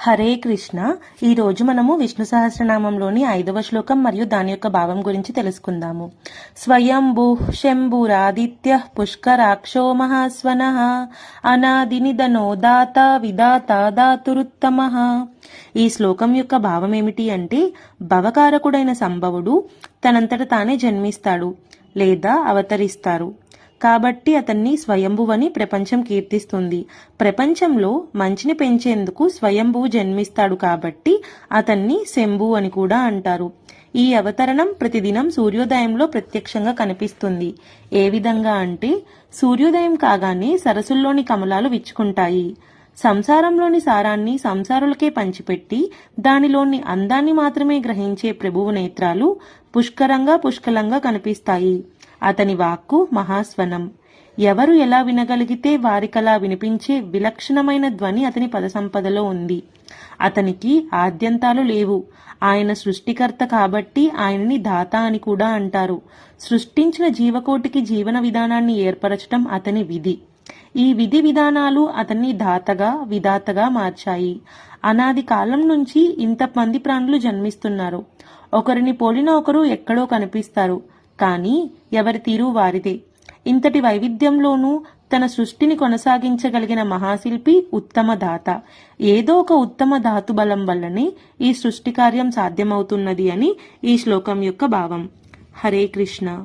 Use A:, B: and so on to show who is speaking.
A: హరే కృష్ణ. ఈరోజు మనము విష్ణు సహస్రనామంలోని ఐదవ శ్లోకం మరియు దాని యొక్క భావం గురించి తెలుసుకుందాము. స్వయంభూ శంభురాదిత్య పుష్కరాక్షో మహాస్వన. అనాది నిధనో దాత విదాత దాతురుత్తమ. ఈ శ్లోకం యొక్క భావం ఏమిటి అంటే భవకారకుడైన సంభవుడు తనంతట తానే జన్మిస్తాడు లేదా అవతరిస్తారు. కాబట్టి అతన్ని స్వయంభువని ప్రపంచం కీర్తిస్తుంది. ప్రపంచంలో మంచిని పెంచేందుకు స్వయంభువు జన్మిస్తాడు కాబట్టి అతన్ని శంభు అని కూడా అంటారు. ఈ అవతరణం ప్రతిదినం సూర్యోదయంలో ప్రత్యక్షంగా కనిపిస్తుంది. ఏ విధంగా అంటే సూర్యోదయం కాగానే సరస్సుల్లోని కమలాలు విచ్చుకుంటాయి. సంసారంలోని సారాన్ని సంసారులకే పంచిపెట్టి దానిలోని అందాన్ని మాత్రమే గ్రహించే ప్రభువు నేత్రాలు పుష్కరంగా పుష్కలంగా కనిపిస్తాయి. అతని వాక్కు మహాస్వనం. ఎవరు ఎలా వినగలిగితే వారికలా వినిపించే విలక్షణమైన ధ్వని అతని పద సంపదలో ఉంది. అతనికి ఆద్యంతాలు లేవు. ఆయన సృష్టికర్త కాబట్టి ఆయనని దాత అని కూడా అంటారు. సృష్టించిన జీవకోటికి జీవన విధానాన్ని ఏర్పరచటం అతని విధి. ఈ విధి విధానాలు అతన్ని దాతగా విధాతగా మార్చాయి. అనాది కాలం నుంచి ఇంతమంది ప్రాణులు జన్మిస్తున్నారు. ఒకరిని పోలిన ఒకరు ఎక్కడో కనిపిస్తారు. కానీ ఎవరి తీరు వారిదే. ఇంతటి వైవిధ్యంలోనూ తన సృష్టిని కొనసాగించగలిగిన మహాశిల్పి ఉత్తమ దాత. ఏదో ఒక ఉత్తమ ధాతు బలం వల్లనే ఈ సృష్టి కార్యం సాధ్యమవుతున్నది అని ఈ శ్లోకం యొక్క భావం. హరే కృష్ణ.